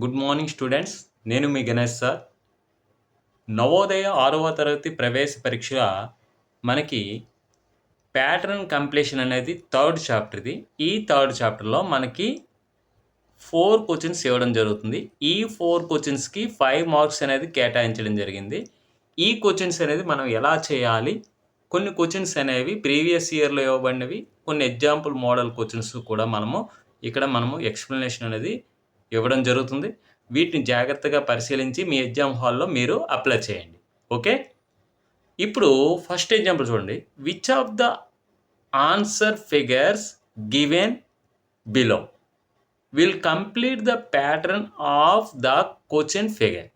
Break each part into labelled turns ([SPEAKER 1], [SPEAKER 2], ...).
[SPEAKER 1] Good morning students. నేను మీ Ganesh sir. Navodaya ఆరవ తరగతి ప్రవేశ పరీక్ష మనకి ప్యాటర్న్ కంప్లీషన్ అనేది థర్డ్ చాప్టర్ ఇది ఈ థర్డ్ చాప్టర్లో మనకి ఫోర్ క్వశ్చన్స్ ఇవ్వడం జరుగుతుంది. ఈ ఫోర్ క్వశ్చన్స్కి ఫైవ్ మార్క్స్ అనేది కేటాయించడం జరిగింది. ఈ క్వశ్చన్స్ అనేది మనం ఎలా చేయాలి? కొన్ని క్వశ్చన్స్ అనేవి ప్రీవియస్ ఇయర్లో ఇవ్వబడినవి. కొన్ని ఎగ్జాంపుల్ మోడల్ క్వశ్చన్స్ కూడా మనము ఇక్కడ మనము ఎక్స్ప్లెనేషన్ అనేది ఇవ్వడం జరుగుతుంది. వీటిని జాగ్రత్తగా పరిశీలించి మీ ఎగ్జామ్ హాల్లో మీరు అప్లై చేయండి. ఓకే? ఇప్పుడు ఫస్ట్ ఎగ్జాంపుల్ చూడండి. Which of the answer figures given below will complete the pattern of the question figure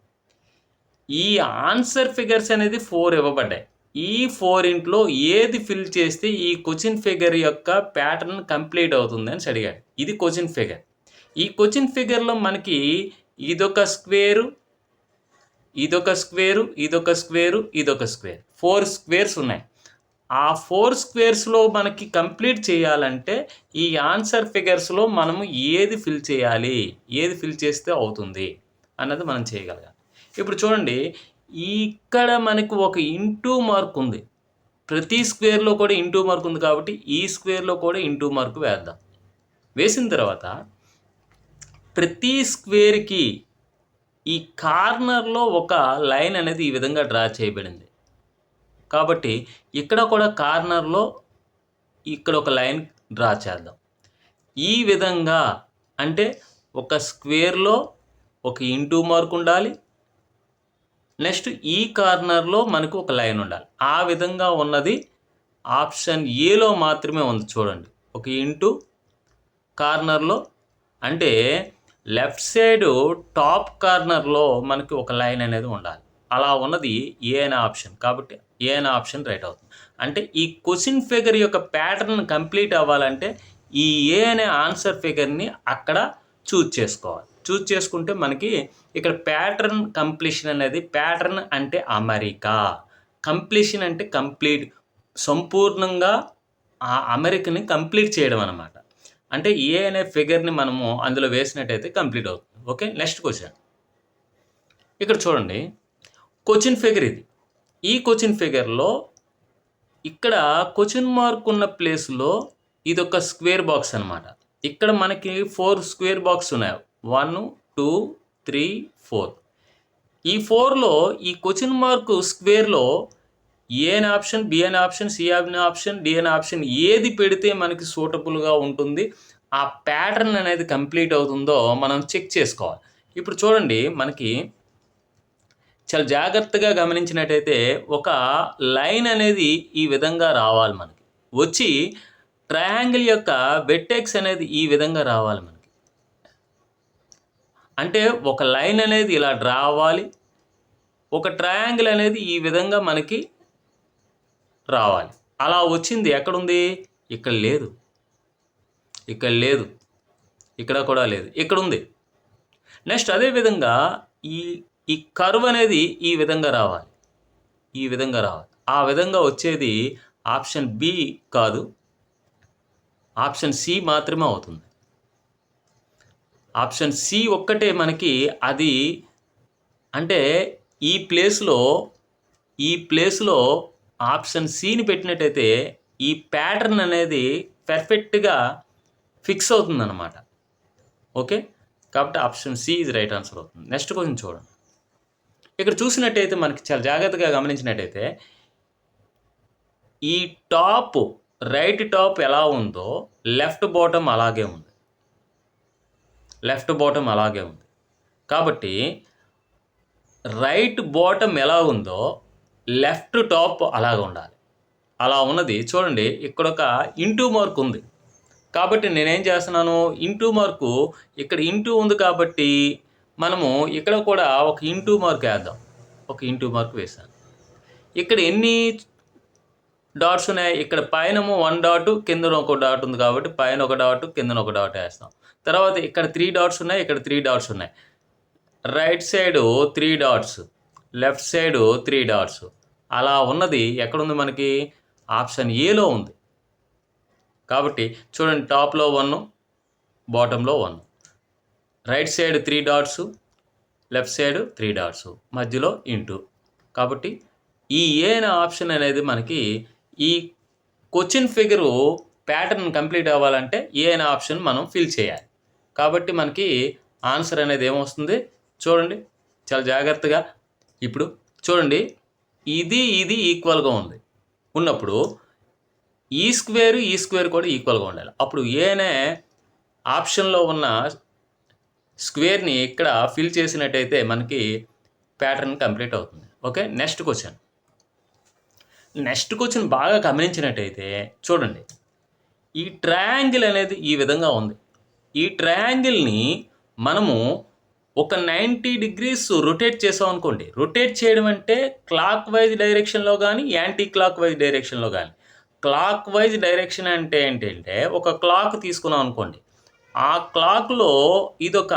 [SPEAKER 1] ఈ ఆన్సర్ ఫిగర్స్ అనేది ఫోర్ ఇవ్వబడ్డాయి. ఈ ఫోర్ ఇంట్లో ఏది ఫిల్ చేస్తే ఈ క్వశ్చన్ ఫిగర్ యొక్క ప్యాటర్న్ కంప్లీట్ అవుతుంది అని అడిగాడు. ఇది క్వశ్చన్ ఫిగర్ ఈ క్వశ్చన్ ఫిగర్లో మనకి ఇదొక స్క్వేరు ఇదొక స్క్వేరు ఇదొక స్క్వేరు ఇదొక స్క్వేర్. ఫోర్ స్క్వేర్స్ ఉన్నాయి. ఆ ఫోర్ స్క్వేర్స్లో మనకి కంప్లీట్ చేయాలంటే ఈ ఆన్సర్ ఫిగర్స్లో మనము ఏది ఫిల్ చేయాలి? ఏది ఫిల్ చేస్తే అవుతుంది? అన్నది మనం చేయగలగాలి. ఇప్పుడు చూడండి ఇక్కడ మనకు ఒక ఇంటూ మార్క్ ఉంది. ప్రతి స్క్వేర్లో కూడా ఇంటూ మార్క్ ఉంది కాబట్టి ఈ స్క్వేర్లో కూడా ఇంటూ మార్క్ వేద్దాం. వేసిన తర్వాత ప్రతి స్క్వేర్కి ఈ కార్నర్లో ఒక లైన్ అనేది ఈ విధంగా డ్రా చేయబడింది. కాబట్టి ఇక్కడ కూడా కార్నర్లో ఇక్కడ ఒక లైన్ డ్రా చేద్దాం. ఈ విధంగా అంటే ఒక స్క్వేర్లో ఒక ఇంటూ మార్క్ ఉండాలి. నెక్స్ట్ ఈ కార్నర్లో మనకు ఒక లైన్ ఉండాలి. ఆ విధంగా ఉన్నది ఆప్షన్ ఏలో మాత్రమే ఉంది చూడండి. ఒక ఇంటూ కార్నర్లో అంటే లెఫ్ట్ సైడ్ టాప్ కార్నర్లో మనకి ఒక లైన్ అనేది ఉండాలి. అలా ఉన్నది ఏ ఆప్షన్. కాబట్టి ఏ ఆప్షన్ రైట్ అవుతుంది. అంటే ఈ క్వశ్చన్ ఫిగర్ యొక్క ప్యాటర్న్ కంప్లీట్ అవ్వాలంటే ఈ ఏ అనే ఆన్సర్ ఫిగర్ని అక్కడ చూజ్ చేసుకోవాలి. చూజ్ చేసుకుంటే మనకి ఇక్కడ ప్యాటర్న్ కంప్లీషన్ అనేది ప్యాటర్న్ అంటే అమెరికా. కంప్లీషన్ అంటే కంప్లీట్. సంపూర్ణంగా ఆ అమెరికని కంప్లీట్ చేయడం అనమాట అంటే ఏ అనే ఫిగర్ని మనము అందులో వేసినట్టయితే కంప్లీట్ అవుతుంది. ఓకే నెక్స్ట్ క్వశ్చన్ ఇక్కడ చూడండి. క్వశ్చన్ ఫిగర్ ఇది. ఈ క్వశ్చన్ ఫిగర్లో ఇక్కడ క్వశ్చన్ మార్క్ ఉన్న ప్లేస్లో ఇది ఒక స్క్వేర్ బాక్స్ అనమాట ఇక్కడ మనకి ఫోర్ స్క్వేర్ బాక్స్ ఉన్నాయి. వన్ టూ త్రీ ఫోర్ ఈ ఫోర్లో ఈ question mark స్క్వేర్లో A option B option C option D option ఏది పెడితే మనకి సూటబుల్గా ఉంటుంది ఆ ప్యాటర్న్ అనేది కంప్లీట్ అవుతుందో మనం చెక్ చేసుకోవాలి. ఇప్పుడు చూడండి మనకి చాలా జాగ్రత్తగా గమనించినట్టయితే ఒక లైన్ అనేది ఈ విధంగా రావాలి మనకి. వచ్చి ట్రయాంగిల్ యొక్క వెట్టెక్స్ అనేది ఈ విధంగా రావాలి మనకి. అంటే ఒక లైన్ అనేది ఇలా డ్రా అవ్వాలి ఒక ట్రయాంగిల్ అనేది ఈ విధంగా మనకి రావాలి. అలా వచ్చింది. ఎక్కడుంది? ఇక్కడ లేదు. ఇక్కడ లేదు. ఇక్కడ కూడా లేదు. ఇక్కడ ఉంది. నెక్స్ట్ అదేవిధంగా ఈ ఈ కర్వ్ అనేది ఈ విధంగా రావాలి. ఈ విధంగా రావాలి. ఆ విధంగా వచ్చేది ఆప్షన్ బి కాదు. ఆప్షన్ సి మాత్రమే అవుతుంది. ఆప్షన్ సి ఒక్కటే మనకి అది అంటే ఈ ప్లేస్లో ఈ ప్లేస్లో ఆప్షన్ సిని పెట్టినట్టయితే ఈ ప్యాటర్న్ అనేది పర్ఫెక్ట్గా ఫిక్స్ అవుతుందన్నమాట. ఓకే? కాబట్టి ఆప్షన్ సి ఇది రైట్ ఆన్సర్ అవుతుంది. నెక్స్ట్ క్వశ్చన్ చూడండి. ఇక్కడ చూసినట్టయితే మనకి చాలా జాగ్రత్తగా గమనించినట్టయితే ఈ టాప్ రైట్ టాప్ ఎలా ఉందో లెఫ్ట్ బాటమ్ అలాగే ఉంది. లెఫ్ట్ బాటమ్ అలాగే ఉంది. కాబట్టి రైట్ బాటమ్ ఎలా ఉందో లెఫ్ట్ టాప్ అలాగ ఉండాలి. అలా ఉన్నది. చూడండి ఇక్కడ ఒక ఇంటూ మార్క్ ఉంది. కాబట్టి నేనేం చేస్తున్నాను? ఇంటూ మార్కు ఇక్కడ ఇంటూ ఉంది కాబట్టి మనము ఇక్కడ కూడా ఒక ఇంటూ మార్క్ వేద్దాం. ఒక ఇంటూ మార్క్ వేసాను ఇక్కడ ఎన్ని డాట్స్ ఉన్నాయి? ఇక్కడ పైన వన్ డాట్ కింద ఒక డాట్ ఉంది కాబట్టి పైన ఒక డాట్ కింద ఒక డాట్ వేస్తాం. తర్వాత ఇక్కడ త్రీ డాట్స్ ఉన్నాయి ఇక్కడ త్రీ డాట్స్ ఉన్నాయి. Right side three dots. Left side three dots. అలా ఉన్నది ఎక్కడుంది మనకి? ఆప్షన్ ఏలో ఉంది. కాబట్టి చూడండి టాప్లో వన్ బాటంలో one. Right side three dots left side three dots మధ్యలో ఇంటూ. కాబట్టి ఈ ఏ అనే ఆప్షన్ అనేది మనకి ఈ క్వశ్చన్ ఫిగరు ప్యాటర్న్ కంప్లీట్ అవ్వాలంటే ఏ అనే ఆప్షన్ మనం ఫిల్ చేయాలి. కాబట్టి మనకి ఆన్సర్ అనేది ఏమొస్తుంది? చూడండి చాలా జాగ్రత్తగా ఇప్పుడు చూడండి ఇది ఇది ఈక్వల్గా ఉంది. ఉన్నప్పుడు ఈ స్క్వేర్ ఈ స్క్వేర్ కూడా ఈక్వల్గా ఉండాలి. అప్పుడు ఏనే ఆప్షన్లో ఉన్న స్క్వేర్ని ఇక్కడ ఫిల్ చేసినట్టయితే మనకి ప్యాటర్న్ కంప్లీట్ అవుతుంది. Okay next question next question బాగా గమనించినట్టయితే చూడండి ఈ ట్రయాంగిల్ అనేది ఈ విధంగా ఉంది. ఈ ట్రయాంగిల్ని మనము ఒక నైంటీ డిగ్రీస్ రొటేట్ చేసాం అనుకోండి. రొటేట్ చేయడం అంటే క్లాక్ వైజ్ డైరెక్షన్లో కానీ యాంటీ క్లాక్ వైజ్ డైరెక్షన్లో కానీ క్లాక్ వైజ్ డైరెక్షన్ అంటే ఏంటంటే ఒక క్లాక్ తీసుకున్నాం అనుకోండి. ఆ క్లాక్లో ఇదొక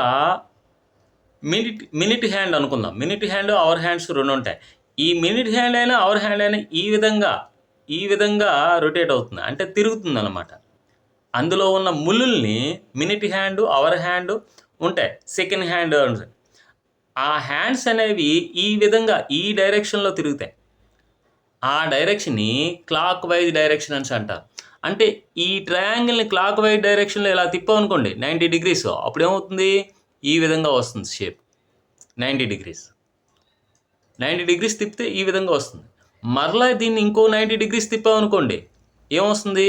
[SPEAKER 1] మినిట్ మినిట్ హ్యాండ్ అనుకుందాం. మినిట్ హ్యాండ్ అవర్ హ్యాండ్స్ రెండు ఉంటాయి. ఈ మినిట్ హ్యాండ్ అయినా అవర్ హ్యాండ్ అయినా ఈ విధంగా ఈ విధంగా రొటేట్ అవుతుంది. అంటే తిరుగుతుంది అనమాట అందులో ఉన్న ముళ్ళుల్ని మినిట్ హ్యాండ్ అవర్ హ్యాండ్ ఉంటాయి. సెకండ్ హ్యాండ్ ఉంటాయి ఆ హ్యాండ్స్ అనేవి ఈ విధంగా ఈ డైరెక్షన్లో తిరుగుతాయి. ఆ డైరెక్షన్ని క్లాక్ వైజ్ డైరెక్షన్ అని అంటారు అంటే ఈ ట్రయాంగిల్ని క్లాక్ వైజ్ డైరెక్షన్లో ఇలా తిప్పామనుకోండి నైంటీ డిగ్రీస్ అప్పుడు ఏమవుతుంది ఈ విధంగా వస్తుంది shape ninety degrees ninety degrees తిప్పితే ఈ విధంగా వస్తుంది. మరలా దీన్ని ఇంకో నైంటీ డిగ్రీస్ తిప్పామనుకోండి ఏమొస్తుంది?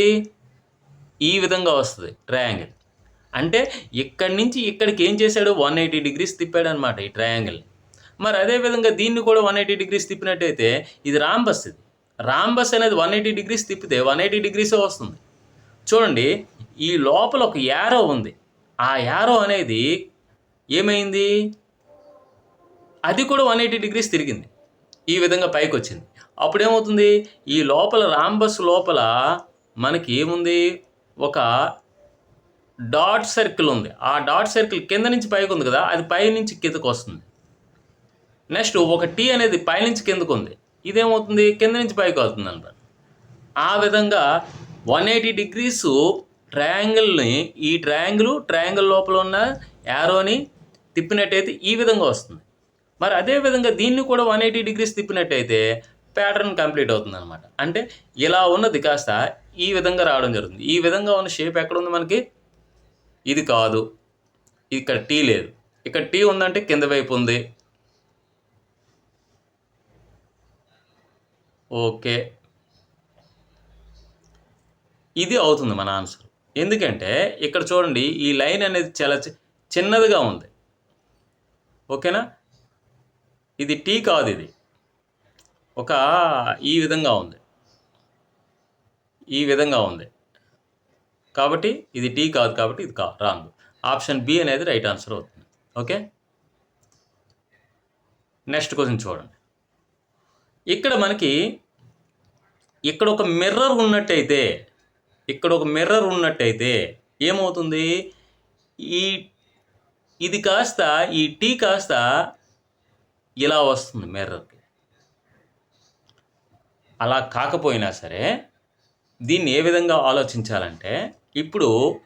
[SPEAKER 1] ఈ విధంగా వస్తుంది ట్రయాంగిల్ అంటే ఇక్కడి నుంచి ఇక్కడికి ఏం చేశాడు వన్ ఎయిటీ డిగ్రీస్ తిప్పాడు అనమాట ఈ ట్రయాంగిల్ మరి అదే విధంగా దీన్ని కూడా వన్ ఎయిటీ డిగ్రీస్ తిప్పినట్టయితే ఇది రాంబస్ ఇది. రాంబస్ అనేది వన్ ఎయిటీ డిగ్రీస్ తిప్పితే వన్ ఎయిటీ డిగ్రీసే వస్తుంది. చూడండి ఈ లోపల ఒక యారో ఉంది. ఆ యారో అనేది ఏమైంది? అది కూడా వన్ ఎయిటీ డిగ్రీస్ తిరిగింది. ఈ విధంగా పైకి వచ్చింది. అప్పుడు ఏమవుతుంది ఈ లోపల రాంబస్ లోపల మనకి ఏముంది? ఒక డాట్ సర్కిల్ ఉంది. ఆ డాట్ సర్కిల్ కింద నుంచి పైకి ఉంది కదా అది పై నుంచి కిందకు వస్తుంది. నెక్స్ట్ ఒక టీ అనేది పైనుంచి కిందకు ఉంది. ఇదేమవుతుంది? కింద నుంచి పైకి అవుతుంది అనమాట. ఆ విధంగా వన్ ఎయిటీ డిగ్రీస్ ట్రయాంగిల్ని ఈ ట్రయాంగిల్ ట్రయాంగిల్ లోపల ఉన్న యారోని తిప్పినట్టయితే ఈ విధంగా వస్తుంది. మరి అదే విధంగా దీన్ని కూడా వన్ ఎయిటీ డిగ్రీస్ తిప్పినట్టయితే ప్యాటర్న్ కంప్లీట్ అవుతుంది అనమాట. అంటే ఇలా ఉన్నది కాస్త ఈ విధంగా రావడం జరుగుతుంది. ఈ విధంగా ఉన్న షేప్ ఎక్కడ ఉంది మనకి? ఇది కాదు. ఇక్కడ టీ లేదు. ఇక్కడ టీ ఉందంటే కింద వైపు ఉంది. ఓకే. ఇది అవుతుంది మన ఆన్సర్. ఎందుకంటే ఇక్కడ చూడండి ఈ లైన్ అనేది చాలా చి- చిన్నదిగా ఉంది. ఓకేనా? ఇది టీ కాదు ఇది. ఒక ఈ విధంగా ఉంది. ఈ విధంగా ఉంది. కాబట్టి ఇది టీ కాదు కాబట్టి ఇది కా రాంగ్. ఆప్షన్ బి అనేది రైట్ ఆన్సర్ అవుతుంది. ఓకే? నెక్స్ట్ క్వశ్చన్ చూడండి. ఇక్కడ మనకి ఇక్కడ ఒక మిర్రర్ ఉన్నట్టయితే ఇక్కడ ఒక మిర్రర్ ఉన్నట్టయితే ఏమవుతుంది? ఈ ఇది కాస్త ఈ టీ కాస్త ఇలా వస్తుంది మిర్రర్కి. అలా కాకపోయినా సరే దీన్ని ఏ విధంగా ఆలోచించాలంటే ఇప్పుడు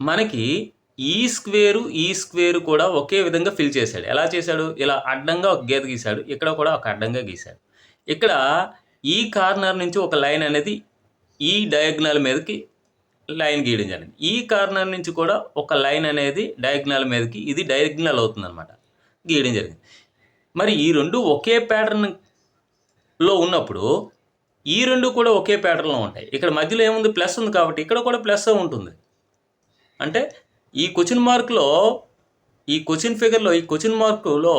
[SPEAKER 1] మనకి ఈ స్క్వేరు ఈ స్క్వేరు కూడా ఒకే విధంగా ఫిల్ చేశాడు. ఎలా చేశాడు? ఇలా అడ్డంగా ఒక గీత గీశాడు. ఇక్కడ కూడా ఒక అడ్డంగా గీశాడు. ఇక్కడ ఈ కార్నర్ నుంచి ఒక లైన్ అనేది ఈ డయాగ్నల్ మీదకి లైన్ గీయడం జరిగింది. ఈ కార్నర్ నుంచి కూడా ఒక లైన్ అనేది డయాగ్నల్ మీదకి ఇది డయాగ్నల్ అవుతుందన్నమాట. గీయడం జరిగింది. మరి ఈ రెండు ఒకే ప్యాటర్న్లో ఉన్నప్పుడు ఈ రెండు కూడా ఒకే ప్యాటర్న్లో ఉంటాయి. ఇక్కడ మధ్యలో ఏముంది? ప్లస్ ఉంది కాబట్టి ఇక్కడ కూడా ప్లస్ ఉంటుంది. అంటే ఈ క్వశ్చన్ మార్క్లో ఈ క్వశ్చన్ ఫిగర్లో ఈ క్వశ్చన్ మార్కులో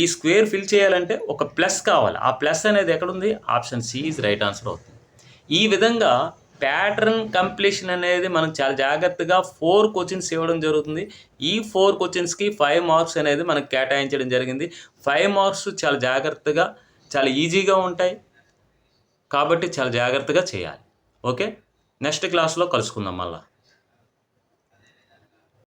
[SPEAKER 1] ఈ స్క్వేర్ ఫిల్ చేయాలంటే ఒక ప్లస్ కావాలి. ఆ ప్లస్ అనేది ఎక్కడుంది? Option C is right answer అవుతుంది. ఈ విధంగా ప్యాటర్న్ కంప్లీషన్ అనేది మనం చాలా జాగ్రత్తగా ఫోర్ క్వశ్చన్స్ ఇవ్వడం జరుగుతుంది. ఈ ఫోర్ క్వశ్చన్స్కి ఫైవ్ మార్క్స్ అనేది మనకు కేటాయించడం జరిగింది. ఫైవ్ మార్క్స్ చాలా జాగ్రత్తగా చాలా ఈజీగా ఉంటాయి. కాబట్టి చాలా జాగ్రత్తగా చేయాలి. ఓకే? నెక్స్ట్ క్లాస్లో కలుసుకుందాం మళ్ళీ.